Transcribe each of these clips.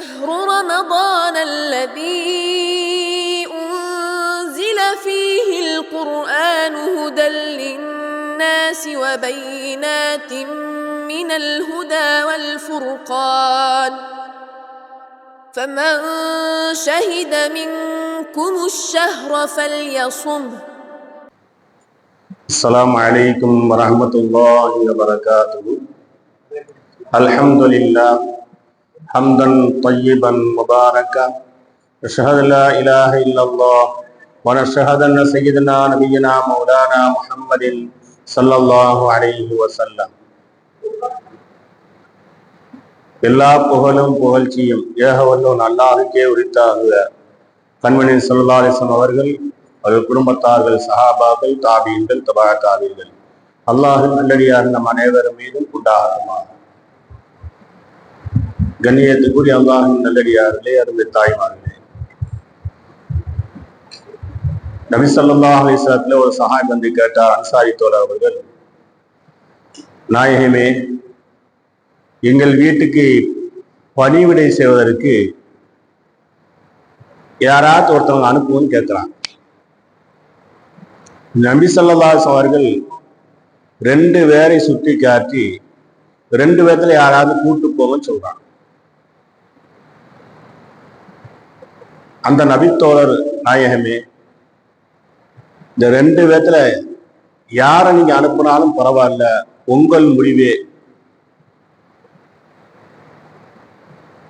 شهر رمضان الذي أنزل فيه القرآن هدى للناس وبينات من الهدى والفرقان. فمن شهد منكم الشهر فليصمه السلام عليكم ورحمة الله وبركاته. الحمد لله حمدا طيبا مباركا نشهد لا إله إلا الله ونشهد أن سيدنا نبينا مولانا محمد صلى الله عليه وسلم எல்லா புகழும் புகழ்ச்சியும் ஏக வல்லோன் அல்லாஹுக்கே உரித்தாக கண்மணி சொல்லலாலிசம் அவர்கள் அவர்கள் குடும்பத்தார்கள் சஹாபாக்கள் தாபீன்கள் தபா தாபீன்கள் அல்லாஹின் நல்லடியார் நம் அனைவரும் மீதும் உண்டாகுமாக கண்ணியத்துக்குரிய அல்லாஹின் நல்லடியார்களே அருமை தாய்மார்களே. நபி ஸல்லல்லாஹு ஒரு சகாய் வந்து கேட்டார் அன்சாரி தோழர் அவர்கள் நாயகமே எங்கள் வீட்டுக்கு பணிவிடை செய்வதற்கு யாராவது ஒருத்தவங்க அனுப்புவோம்னு கேட்கிறாங்க. நபி ஸல்லல்லாஹு அவர்கள் ரெண்டு பேரை சுற்றி காட்டி ரெண்டு பேர்த்துல யாராவது கூட்டு போங்கன்னு சொல்றாங்க. அந்த நபித்தோழர் நாயகமே இந்த ரெண்டு பேர்த்துல யாரை நீங்க அனுப்புனாலும் பரவாயில்ல உங்கள் முடிவே.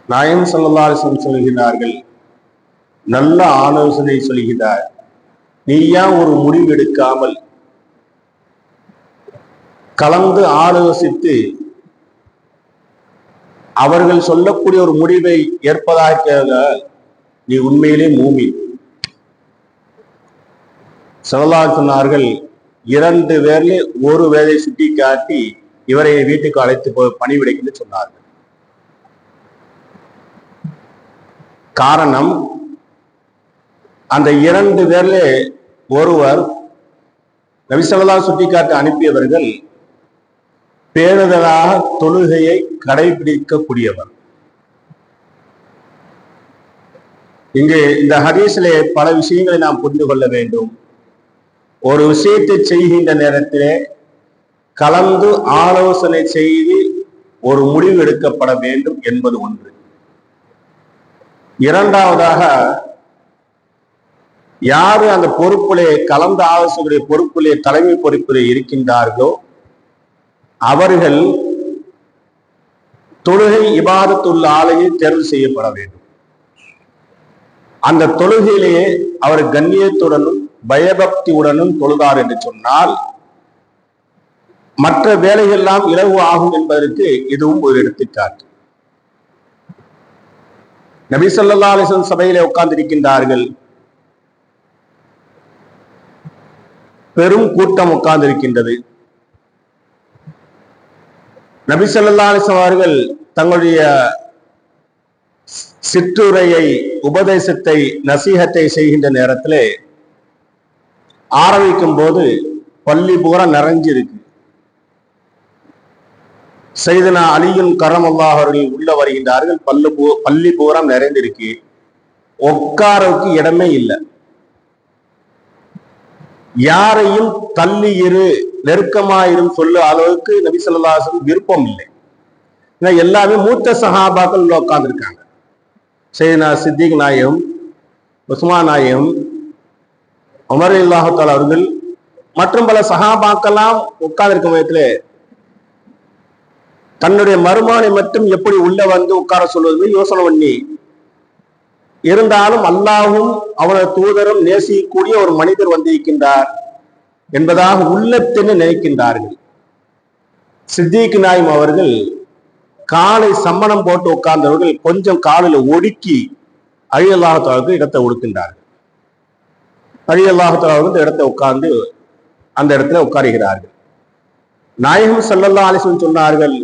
நாயம் சல்லாசம் சொல்கிறார்கள் நல்ல ஆலோசனை சொல்கிறார் நீ ஏன் ஒரு முடிவு எடுக்காமல் கலந்து ஆலோசித்து அவர்கள் சொல்லக்கூடிய ஒரு முடிவை ஏற்பதாக நீ உண்மையிலே மூமி. சொல்லலா சொன்னார்கள் இரண்டு பேர்ல ஒரு வேலை சுட்டி காட்டி இவரை வீட்டுக்கு அழைத்து போய் பணிவிடைக்குன்னு சொன்னார்கள். காரணம் அந்த இரண்டு பேர்ல ஒருவர் நபிசல்லா சுட்டிக்காட்டு அனுப்பியவர்கள் பேணுதலாக தொழுகையை கடைபிடிக்கக்கூடியவர். இங்கு இந்த ஹதீஸிலே பல விஷயங்களை நாம் புரிந்து கொள்ள வேண்டும். ஒரு விஷயத்தை செய்கின்ற நேரத்திலே கலந்து ஆலோசனை செய்து ஒரு முடிவு எடுக்கப்பட வேண்டும் என்பது ஒன்று. இரண்டாவதாக யாரு அந்த பொறுப்பிலே கலந்து ஆலோசனையுடைய பொறுப்பிலே தலைமை பொறுப்பிலே இருக்கின்றார்களோ அவர்கள் தொழுகை இபாதத்துள்ள ஆலையை தேர்வு செய்யப்பட வேண்டும். அந்த தொழுகையிலேயே அவர் கண்ணியத்துடனும் பயபக்தியுடனும் தொழுதார் என்று சொன்னால் மற்ற வேலையெல்லாம் இலவு ஆகும் என்பதற்கு இதுவும் ஒரு எடுத்துக்காட்டு. நபிசல்லா அலிசன் சபையிலே உட்கார்ந்திருக்கின்றார்கள். பெரும் கூட்டம் உட்கார்ந்திருக்கின்றது. நபிசல்லா அலிசன் அவர்கள் தங்களுடைய சிற்றுரையை உபதேசத்தை நசீகத்தை செய்கின்ற நேரத்திலே ஆரம்பிக்கும் போது பள்ளி பூரா நிறைஞ்சிருக்கு. செய்தனா அலியும் கரம் அவர்கள் உள்ள வருகின்றார்கள். பல்லு பூ பள்ளி பூரா நிறைந்திருக்கு. உட்காரவுக்கு இடமே இல்லை. யாரையும் தள்ளி இரு நெருக்கமாயிரும் சொல்ல அளவுக்கு நபிசல்லாசன் விருப்பம் இல்லை. ஏன்னா எல்லாமே மூத்த சஹாபாக்கள் உள்ள உட்கார்ந்துருக்காங்க. சைனா சித்திக் நாயம் உஸ்மா நாயம் உமர் இல்லாஹத்தால் அவர்கள் மற்றும் பல சகாபாக்கெல்லாம் உட்கார்ந்திருக்கும் விதத்தில் தன்னுடைய மருமானை மட்டும் எப்படி உள்ள வந்து உட்கார சொல்வது யோசனை பண்ணி இருந்தாலும் அல்லாவும் அவனது தூதரும் நேசிக்கக்கூடிய ஒரு மனிதர் வந்திருக்கின்றார் என்பதாக உள்ளத்தென்னு நினைக்கின்றார்கள். சித்திக் நாயம் அவர்கள் காலை சம்மணம் போட்டு உட்கார்ந்தவர்கள் கொஞ்சம் காலில் ஒடுக்கி அழியல்லாகத்தாவுக்கு இடத்தை ஒடுக்கின்றார்கள். அழி வந்து இந்த இடத்தை உட்கார்ந்து அந்த இடத்துல உட்காருகிறார்கள். நாயகம் சல்லல்லா அலிசன் சொன்னார்கள்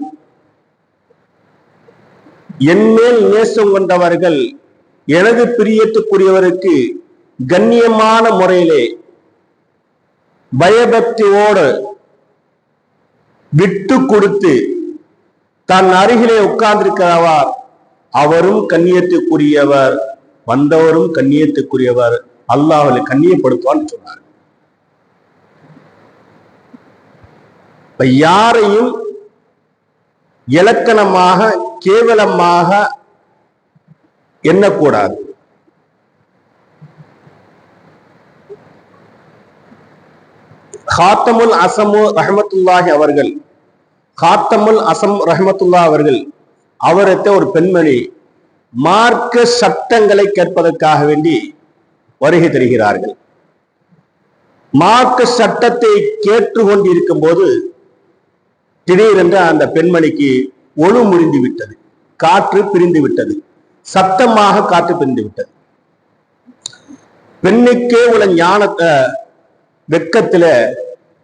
என்மேல் நேசம் கொண்டவர்கள் எனது பிரியத்துக்குரியவருக்கு கண்ணியமான முறையிலே பயபக்தியோடு விட்டு கொடுத்து தன் அருகிலே உட்கார்ந்திருக்கிறவர். அவரும் கண்ணியத்துக்குரியவர். வந்தவரும் கண்ணியத்துக்குரியவர். அல்லாஹ் அவளை கண்ணியப்படுத்துவான்னு சொன்னார். இப்ப யாரையும் இலக்கணமாக கேவலமாக எண்ணக்கூடாது. ஹாத்தமுல் அசமு ரஹமத்துல்லாஹி அவர்கள் காத்தமுல் அசம் ரஹமத்துல்லா அவர்கள் அவரத்தை ஒரு பெண்மணி மார்க்க சட்டங்களை கேட்பதற்காக வேண்டி வருகை தருகிறார்கள். மார்க்க சட்டத்தை கேட்டு கொண்டிருக்கும் போது திடீரென்று அந்த பெண்மணிக்கு ஒழு முறிந்து விட்டது காற்று பிரிந்து விட்டது சத்தமாக காற்று பிரிந்து விட்டது பெண்ணுக்கே உள்ள ஞானத்தை வெக்கத்துல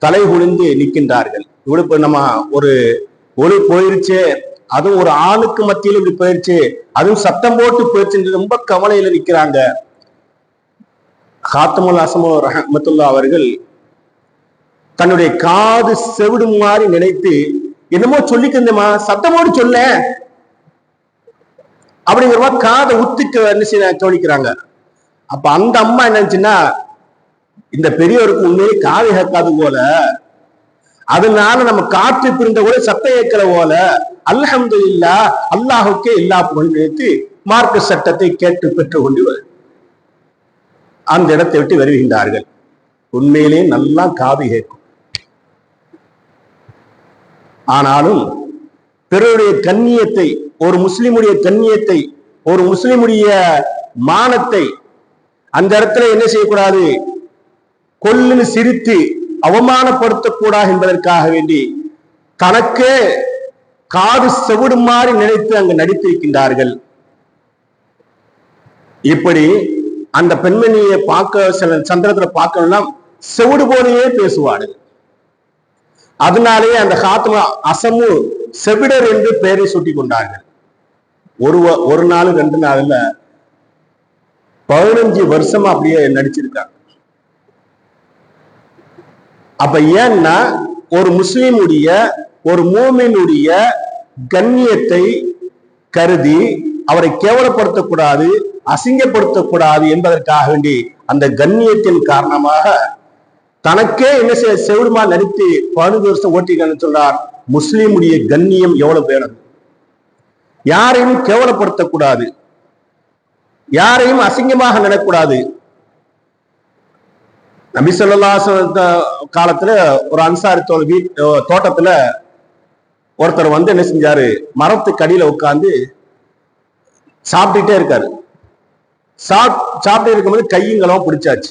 தலை குனிந்து நிற்கின்றார்கள். இவ்வளவு நம்ம ஒரு ஒளி போயிருச்சு அதுவும் ஒரு ஆணுக்கு மத்தியில் இப்படி போயிருச்சு அதுவும் சத்தம் போட்டு போயிருச்சு ரொம்ப கவலையில நிற்கிறாங்க ஹாத்தமுல் அசமோ ரஹமத்துல்லா அவர்கள் தன்னுடைய காது செவிடும் மாதிரி நினைத்து என்னமோ சொல்லிக்கிறேமா சத்தமோடு சொல்ல. அப்படிங்கிற மாதிரி காதை உத்துக்க என்ன கவனிக்கிறாங்க. அப்ப அந்த அம்மா என்னச்சுன்னா இந்த பெரியவருக்கு உண்மையிலே காது கேட்காது போல அதனால நம்ம காற்று பிரிந்த கூட சத்தம் ஏற்கிற போல அல்ஹம்து இல்லா அல்லாஹுக்கே எல்லா புகழும் மார்க்க சட்டத்தை கேட்டு பெற்றுக்கொண்டு அந்த இடத்தை விட்டு வருகின்றார்கள். உண்மையிலே நல்லா காது கேட்கும். ஆனாலும் பிறருடைய கண்ணியத்தை ஒரு முஸ்லிமுடைய கண்ணியத்தை ஒரு முஸ்லிமுடைய மானத்தை அந்த இடத்துல என்ன செய்யக்கூடாது? கொல்லுன்னு சிரித்து அவமானப்படுத்தக்கூடாது என்பதற்காக வேண்டி தனக்கே காது செவிடுமாறு நினைத்து அங்கு நடித்திருக்கின்றார்கள். இப்படி அந்த பெண்மணியை பார்க்க சில சந்திரத்துல பார்க்கணும்னா செவிடு போலயே பேசுவார்கள். அதனாலேயே அந்த ஹாத்மா அசமு செவிடர் என்று பெயரை சூட்டி கொண்டார்கள். ஒரு வ- ஒரு நாள் ரெண்டு நாள்ல பதினஞ்சு வருஷமா அப்படியே நடிச்சிருக்காங்க. அப்ப ஏன்னா ஒரு முஸ்லீமுடைய ஒரு மூமினுடைய கண்ணியத்தை கருதி அவரை கேவலப்படுத்தக்கூடாது அசிங்கப்படுத்தக்கூடாது என்பதற்காக வேண்டி அந்த கண்ணியத்தின் காரணமாக தனக்கே என்ன செய்ய செவிடுமா நடித்து பதினஞ்சு வருஷம் ஓட்டிக்கன்னு சொல்றார் முஸ்லீமுடைய கண்ணியம் எவ்வளவு வேணும் யாரையும் கேவலப்படுத்தக்கூடாது. யாரையும் அசிங்கமாக நினைக்கூடாது நபி காலத்துல ஒரு அன்சாரி தோல் வீ தோட்டத்துல ஒருத்தர் வந்து என்ன செஞ்சாரு? மரத்துக்கு அடியில உட்காந்து சாப்பிட்டுட்டே இருக்காரு. சாப் சாப்பிட்டு இருக்கும்போது கையும் பிடிச்சாச்சு.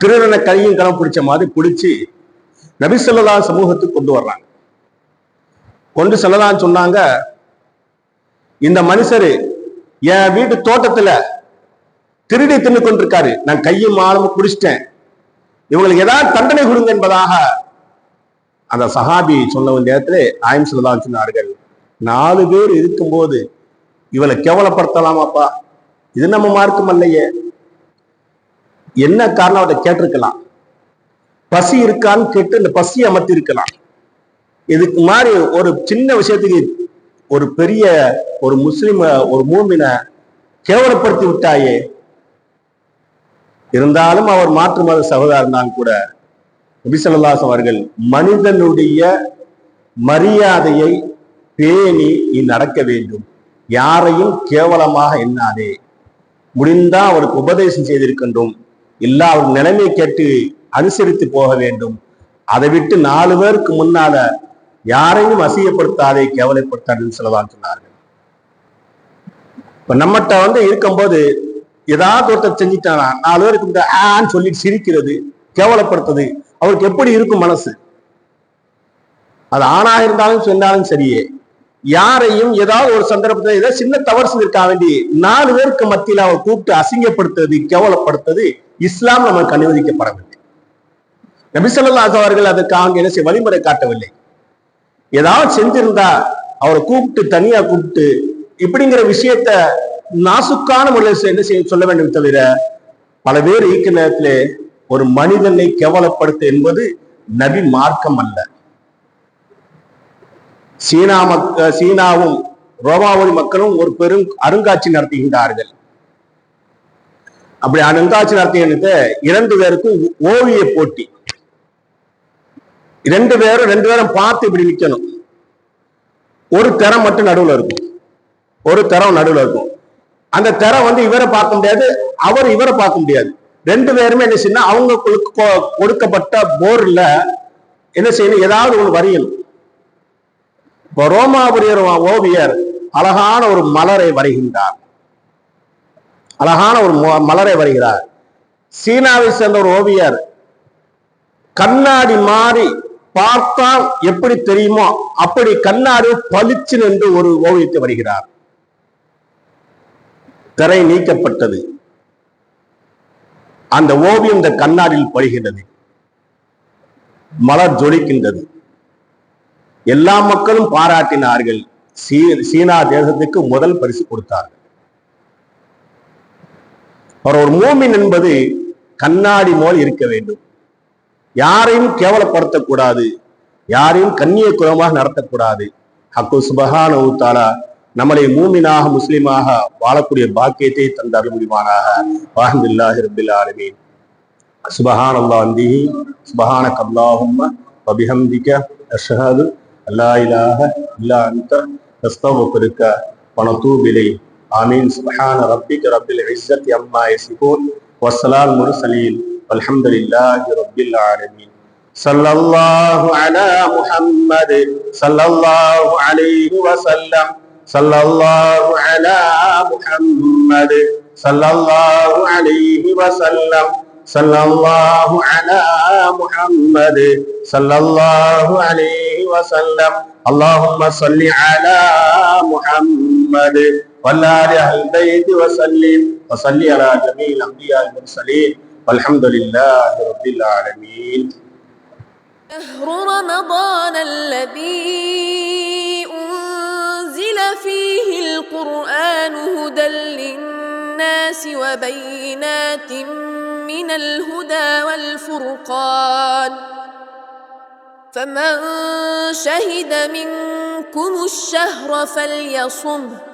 திருடனை கையுங்களும் பிடிச்ச மாதிரி பிடிச்சி நபி சமூகத்துக்கு கொண்டு வர்றாங்க. கொண்டு செல்லலாம்னு சொன்னாங்க. இந்த மனுஷரு என் வீட்டு தோட்டத்துல திருடி தின்னு கொண்டிருக்காரு. நான் கையும் ஆளும் குடிச்சிட்டேன். இவங்களுக்கு ஏதாவது தண்டனை கொடுங்க என்பதாக அந்த சஹாபி சொன்ன ஒரு நேரத்திலே ஆயம் சொல்லலாம் சொன்னார்கள். நாலு பேர் இருக்கும்போது இவளை கேவலப்படுத்தலாமாப்பா? இது நம்ம மார்க்கம் அல்லையே. என்ன காரணம் அவரை கேட்டிருக்கலாம். பசி இருக்கான்னு கேட்டு இந்த பசி அமர்த்தி இருக்கலாம் இதுக்கு மாதிரி ஒரு சின்ன விஷயத்துக்கு ஒரு பெரிய ஒரு முஸ்லிம ஒரு மூமினை கேவலப்படுத்தி விட்டாயே இருந்தாலும் அவர் மாற்று மத சகோதரர் கூட. நபிசல்லாஸ் அவர்கள் மனிதனுடைய மரியாதையை பேணி நீ நடக்க வேண்டும். யாரையும் கேவலமாக எண்ணாதே. முடிந்தா அவருக்கு உபதேசம் செய்திருக்கின்றோம். இல்ல அவர் நிலைமை கேட்டு அனுசரித்து போக வேண்டும். அதை விட்டு நாலு பேருக்கு முன்னால யாரையும் அசியப்படுத்தாதே கேவலைப்படுத்தாதுன்னு சொல்லலாம் சொன்னார்கள். இப்ப நம்மகிட்ட வந்து இருக்கும்போது ஏதாவது ஒருத்தர் செஞ்சுட்டானா நாலு பேருக்கு ஆன்னு சொல்லி சிரிக்கிறது கேவலப்படுத்துறது அவருக்கு எப்படி இருக்கும் மனசு? அது ஆணா இருந்தாலும் சொன்னாலும் சரியே. யாரையும் ஏதாவது ஒரு சந்தர்ப்பத்தில் ஏதாவது சின்ன தவறு செஞ்சிருக்கா வேண்டி நாலு பேருக்கு மத்தியில் அவர் கூப்பிட்டு அசிங்கப்படுத்துறது கேவலப்படுத்துறது இஸ்லாம் நமக்கு அனுமதிக்கப்படவில்லை. நபிசல்லாஸ் அவர்கள் அதற்காக என்ன செய்ய வழிமுறை காட்டவில்லை. ஏதாவது செஞ்சிருந்தா அவரை கூப்பிட்டு தனியா கூப்பிட்டு இப்படிங்கிற விஷயத்த நாசுக்கான முறையில் என்ன செய்ய சொல்ல வேண்டும் தவிர பல பேர் ஈக்க நேரத்திலே ஒரு மனிதனை கேவலப்படுத்த என்பது நபி மார்க்கம் அல்ல சீனா மக்க சீனாவும் ரோமாவளி மக்களும் ஒரு பெரும் அருங்காட்சி நடத்துகின்றார்கள். அப்படி அருங்காட்சி நடத்துகின்ற இரண்டு பேருக்கும் ஓவிய போட்டி. ரெண்டு பேரும் ரெண்டு பேரும் பார்த்து இப்படி நிக்கணும். ஒரு திறம் மட்டும் நடுவுல இருக்கும். ஒரு திறம் நடுவுல இருக்கும். அந்த திறம் வந்து இவரை பார்க்க முடியாது அவர் இவரை பார்க்க முடியாது. ரெண்டு பேருமே என்ன செய்யணும் அவங்களுக்கு கொடுக்கப்பட்ட போர்ல என்ன செய்யணும் ஏதாவது ஒண்ணு வரையணும். இப்போ ரோமாபுரியர் ஓவியர் அழகான ஒரு மலரை வரைகின்றார். அழகான ஒரு மலரை வரைகிறார். சீனாவை சேர்ந்த ஒரு ஓவியர் கண்ணாடி மாறி பார்த்தால் எப்படி தெரியுமோ அப்படி கண்ணாடி பளிச்சு நின்று ஒரு ஓவியத்தை வருகிறார். திரை நீக்கப்பட்டது. அந்த ஓவியம் இந்த கண்ணாடியில் படுகின்றது. மலர் ஜொலிக்கின்றது. எல்லா மக்களும் பாராட்டினார்கள். சீனா தேசத்துக்கு முதல் பரிசு கொடுத்தார்கள். அவர் ஒரு மூமின் என்பது கண்ணாடி போல் இருக்க வேண்டும். யாரையும் கேவலப்படுத்தக்கூடாது. யாரையும் கண்ணிய குலமாக நடத்தக்கூடாது. ஹக்கு சுபகான தாலா நம்மளை மூமினாக முஸ்லிமாக வாழக்கூடிய பாக்கியத்தை தந்தார் முடிவானாக வாஹந்தில்லாஹி ரபில் ஆலமீன் சுபஹான் அல்லாஹ் அந்திஹி சுபஹானக் அல்லாஹும்ம வபிஹம்திக அஷ்ஹது அல்லா இலாஹ இல்லா அன்த நஸ்தக்ஃபிருக வ நதூபு இலைஹ் ஆமீன் சுபஹான ரப்பிக ரப்பில் இஸ்ஸத்தி அம்மா யசிஃபூன் வஸ்ஸலால் முர்சலீன் வல்ஹம்துலில்லாஹி ரப்பில் ஆலமீன் صلى الله على محمد صلى الله عليه وسلم صلى الله على محمد صلى الله عليه وسلم. صلى الله على محمد صلى الله عليه وسلم. اللهم صل على محمد وعلى آل البيت وسلم. وصل على جميع الأنبياء والمرسلين. والحمد لله رب العالمين. شهر رمضان الذي فيه القرآن هدى للناس وبينات من الهدى والفرقان. فمن شهد منكم الشهر فليصمه.